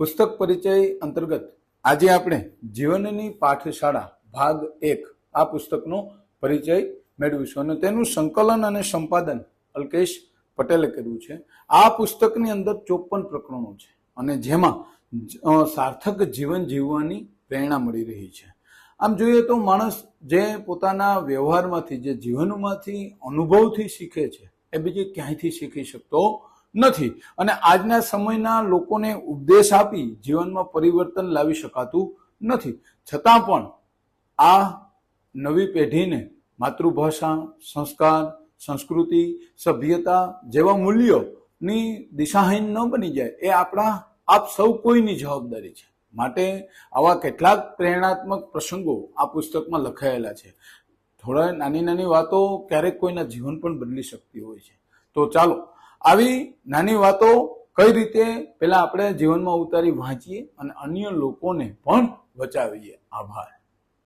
પુસ્તક પરિચય અંતર્ગત આજે આપણે જીવનની પાઠશાળા ભાગ એક આ પુસ્તકનો પરિચય મેળવીશું અને તેનું સંકલન અને સંપાદન અલ્કેશ પટેલે કર્યું છે. આ પુસ્તકની અંદર ચોપન પ્રકરણો છે અને જેમાં સાર્થક જીવન જીવવાની પ્રેરણા મળી રહી છે. આમ જોઈએ તો માણસ જે પોતાના વ્યવહારમાંથી, જે જીવનમાંથી અનુભવથી શીખે છે, એ બીજે ક્યાંયથી શીખી શકતો નથી. અને આજના સમયના લોકોને ઉપદેશ આપી જીવનમાં પરિવર્તન લાવી શકાતું નથી. છતાં પણ આ નવી પેઢીને માતૃભાષા, સંસ્કાર, સંસ્કૃતિ, સભ્યતા જેવા મૂલ્યોની દિશાહીન ન બની જાય એ આપણા આપ સૌ કોઈની જવાબદારી છે. માટે આવા કેટલાક પ્રેરણાત્મક પ્રસંગો આ પુસ્તકમાં લખાયેલા છે. થોડા નાની નાની વાતો ક્યારેક કોઈના જીવન પણ બદલી શકતી હોય છે. તો ચાલો આવી નાની વાતો કઈ રીતે પેલા આપણે જીવનમાં ઉતારી વાંચીએ અને અન્ય લોકોને પણ બચાવીએ? આભાર.